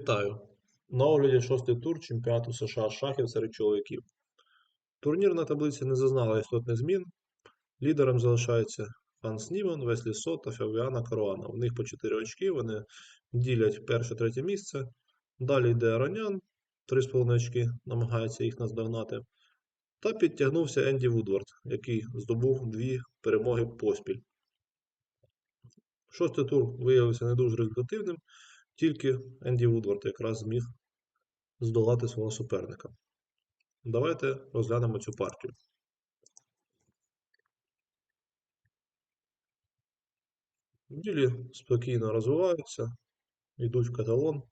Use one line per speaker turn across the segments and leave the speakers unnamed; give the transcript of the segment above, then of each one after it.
Вітаю! На огляді шостий тур чемпіонату США шахів серед чоловіків. Турнірна таблиця не зазнала істотних змін. Лідером залишаються Ханс Німан, Веслі Со та Фавіана Каруана. У них по 4 очки, вони ділять перше-третє місце. Далі йде Аронян, 3,5 очки, намагається їх наздогнати. Та підтягнувся Енді Вудвард, який здобув дві перемоги поспіль. Шостий тур виявився не дуже результативним. Тільки Енді Вудвард якраз зміг здолати свого суперника. Давайте розглянемо цю партію. Білі спокійно розвиваються, йдуть в каталон.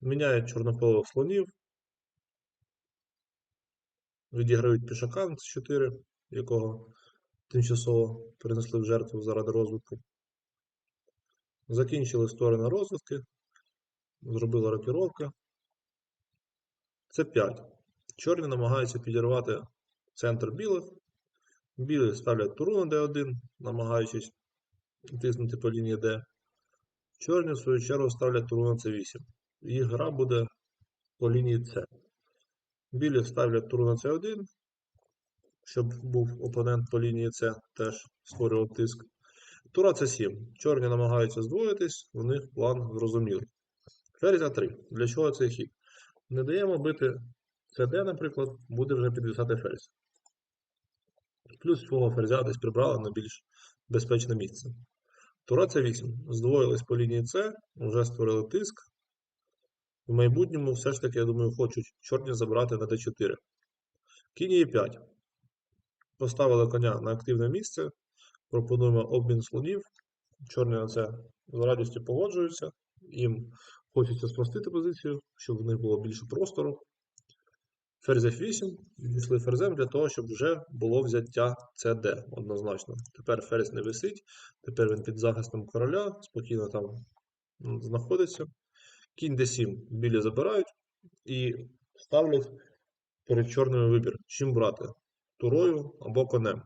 Міняють чорнополових слонів. Відіграють пішака на С4, якого тимчасово перенесли в жертву заради розвитку. Закінчили сторони розвитки, зробили рокіровки. Це 5. Чорні намагаються підірвати центр білих. Білі ставлять туру на D1, намагаючись тиснути по лінії D. Чорні, в свою чергу, ставлять туру на C8. Їх гра буде по лінії C. Білі ставлять туру на C1, щоб був опонент по лінії С, теж створював тиск. Тура це 7. Чорні намагаються здвоїтись, у них план зрозумілий. Ферзь 3. Для чого цей хід? Не даємо бити СД, наприклад, буде вже підвисати ферзь. Плюс свого ферзя десь прибрали на більш безпечне місце. Тура це 8. Здвоїлись по лінії С, вже створили тиск. В майбутньому все ж таки, я думаю, хочуть чорні забрати на d4. Кінь е 5. Поставили коня на активне місце. Пропонуємо обмін слонів. Чорні на це з радістю погоджуються. Їм хочеться спростити позицію, щоб в них було більше простору. Ферзь F8. Відійшли ферзем для того, щоб вже було взяття CD однозначно. Тепер ферзь не висить, тепер він під захистом короля, спокійно там знаходиться. Кінь D7 білі забирають і ставлять перед чорними вибір, чим брати турою або конем.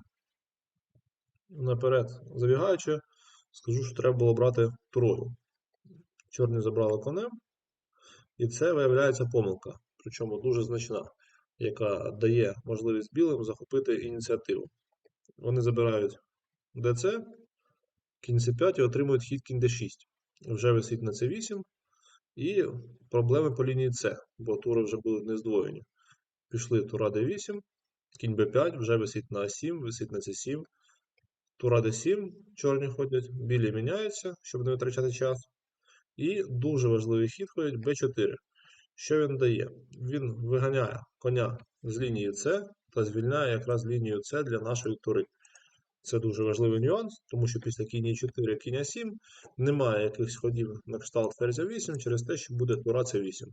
Наперед, забігаючи, скажу, що треба було брати турою. Чорні забрали конем, і це виявляється помилка, причому дуже значна, яка дає можливість білим захопити ініціативу. Вони забирають ДЦ, кінь С5 і отримують хід кінь Д6. Вже висить на С8, і проблеми по лінії С, бо тури вже були не здвоєні. Пішли тура Д8, кінь Б5, вже висить на А7, висить на С7. Тура d7, чорні ходять, білі міняються, щоб не витрачати час. І дуже важливий хід ходить b4. Що він дає? Він виганяє коня з лінії С та звільняє якраз лінію С для нашої тури. Це дуже важливий нюанс, тому що після кінь 4 кінь 7 немає якихось ходів на кшталт ферзя 8 через те, що буде тура c 8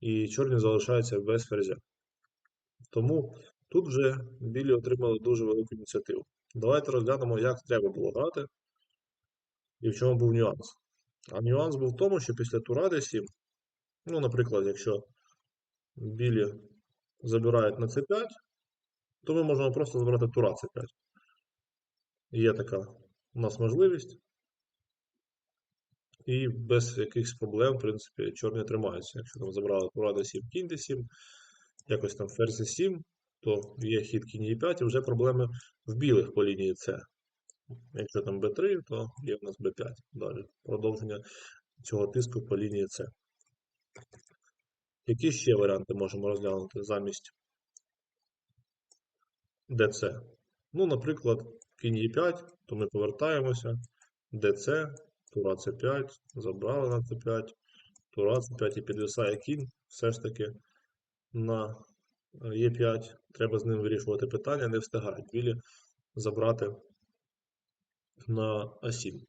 І чорні залишаються без ферзя. Тому тут вже білі отримали дуже велику ініціативу. Давайте розглянемо, як треба було грати і в чому був нюанс. А нюанс був в тому, що після тура d7, ну, наприклад, якщо білі забирають на c5, то ми можемо просто забрати тура c5. Є така у нас можливість. І без якихось проблем, в принципі, чорні тримаються. Якщо там забрали тура d7, кінь d7, якось там ферзь d7, то є хід кінь e5 і вже проблеми в білих по лінії С. Якщо там b3, то є в нас b5. Далі продовження цього тиску по лінії С. Які ще варіанти можемо розглянути замість DC? Ну, наприклад, кінь e5, то ми повертаємося, DC, тура c5, забрали на c5, тура c5 і підвисає кінь, все ж таки на Е5, треба з ним вирішувати питання, не встигають білі забрати на А7.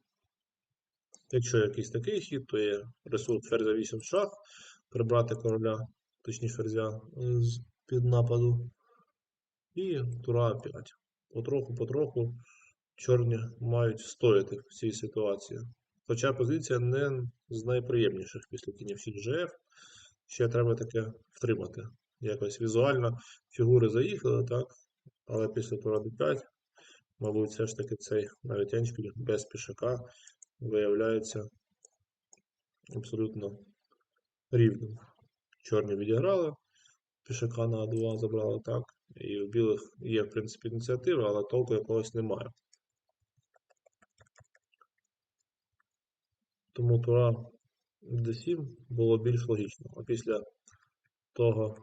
Якщо якийсь такий хід, то є ресурс ферзя 8 шах, прибрати короля, точніше ферзя з під нападу. І тура 5. Потроху-потроху чорні мають стояти в цій ситуації. Хоча позиція не з найприємніших після кінів 6 GF, ще треба таке втримати якось візуально фігури заїхали, так? Але після тура d5, мабуть, все ж таки цей навіть еншпіль без пішака виявляється абсолютно рівним. Чорні відіграли, пішака на А2 забрали так. І в білих є, в принципі, ініціатива, але толку якогось немає. Тому тура D7 було більш логічно. А після того,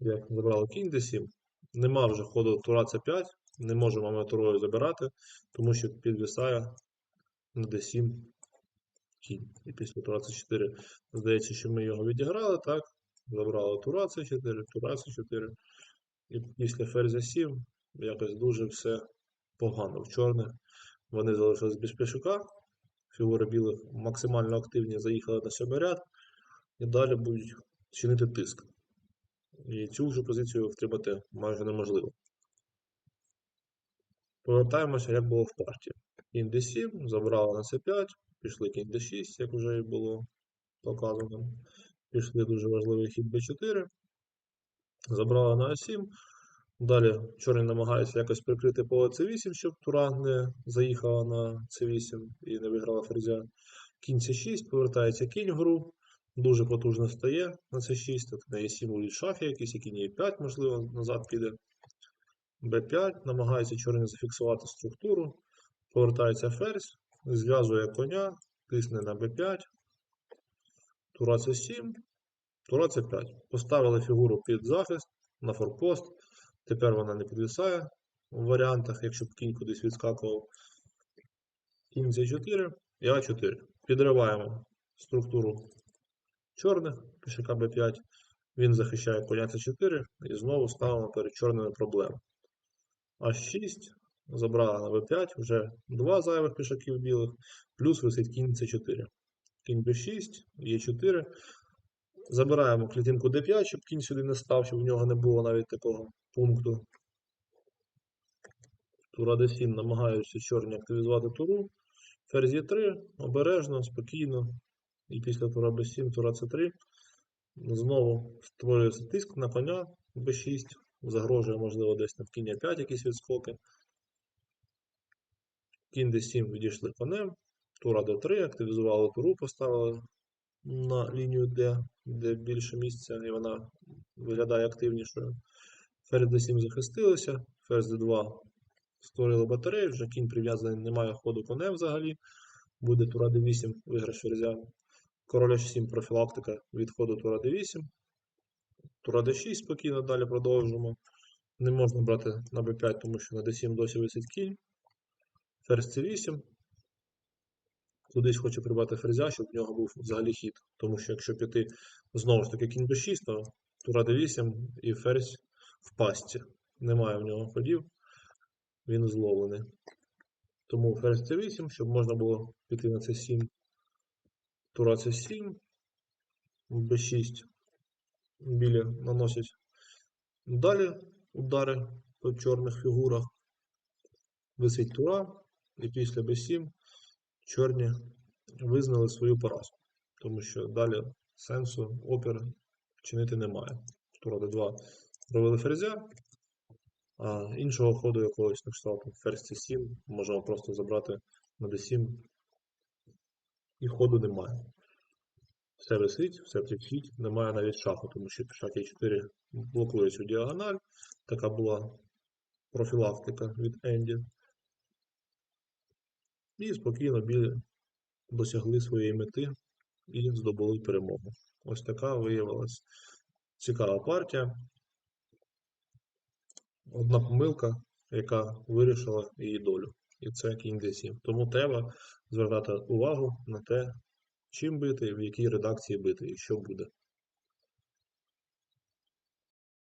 як забрали кінь D7, нема вже ходу тура C5, не можемо ми турою забирати, тому що підвисає на D7 кінь. І після тура C4 здається, що ми його відіграли, так? Забрали тура С4, тура С4. І після ферзя 7 якось дуже все погано. В чорних вони залишились без пішака. Фігури білих максимально активні заїхали на сьомий ряд і далі будуть чинити тиск. І цю вже позицію втримати майже неможливо. Повертаємося, як було в партії. Кінь d7, забрали на c5, пішли кінь d6, як вже і було показано. Пішли дуже важливий хід b4. Забрали на a7. Далі чорні намагаються якось прикрити поле c8, щоб тура не заїхала на c8 і не виграла ферзя. Кінь c6, повертається кінь в гру. Дуже потужно стає на c6. Тут на e7 будуть шахи якісь, і кінь e5, можливо, назад піде. b5, намагається чорні зафіксувати структуру. Повертається ферзь, зв'язує коня, тисне на b5. Тура c7, тура c5. Поставили фігуру під захист на форпост. Тепер вона не підвисає в варіантах, якщо б кінь кудись відскакував. Кінь c4 і а4. Підриваємо структуру чорних, пішака b5. Він захищає коня c4 і знову ставимо перед чорними проблеми. А6 забрала на b5, вже два зайвих пішаків білих, плюс висить кінь c4. Кінь b6, e4. Забираємо клітинку d5, щоб кінь сюди не став, щоб в нього не було навіть такого пункту. Тура d7 намагаються чорні активізувати туру. Ферзь e3, обережно, спокійно. І після тура b7, тура c3. Знову створюється тиск на коня b6. Загрожує, можливо, десь на кінь 5 якісь відскоки. Кінь d7 відійшли конем. Тура d3, активізували туру, поставили на лінію D, де більше місця, і вона виглядає активнішою. Ферзь d7 захистилися, ферзь d2 створили батарею, вже кінь прив'язаний, немає ходу конем взагалі. Буде тура d8, виграш ферзя. Король h7 профілактика від ходу тура d8. Тура d6 спокійно далі продовжимо. Не можна брати на b5, тому що на d7 досі висить кінь. Ферзь c8. Кудись хоче прибрати ферзя, щоб в нього був взагалі хід. Тому що якщо піти знову ж таки кінь b6, то тура d8 і ферзь в пастці. Немає в нього ходів, він зловлений. Тому ферзь c8, щоб можна було піти на c7. Тура c7, b6. Білі наносять далі удари по чорних фігурах. Висить тура, і після b7 чорні визнали свою поразку. Тому що далі сенсу опір чинити немає. Тура d2 провели ферзя, а іншого ходу якогось на кшталту ферзь c7 можемо просто забрати на d7 і ходу немає. Все висить, все під немає навіть шаху, тому що пішак Е4 блокує цю діагональ. Така була профілактика від Енді. І спокійно білі досягли своєї мети і здобули перемогу. Ось така виявилась цікава партія. Одна помилка, яка вирішила її долю. І це кінь D7. Тому треба звертати увагу на те, чим бити, в якій редакції бити і що буде.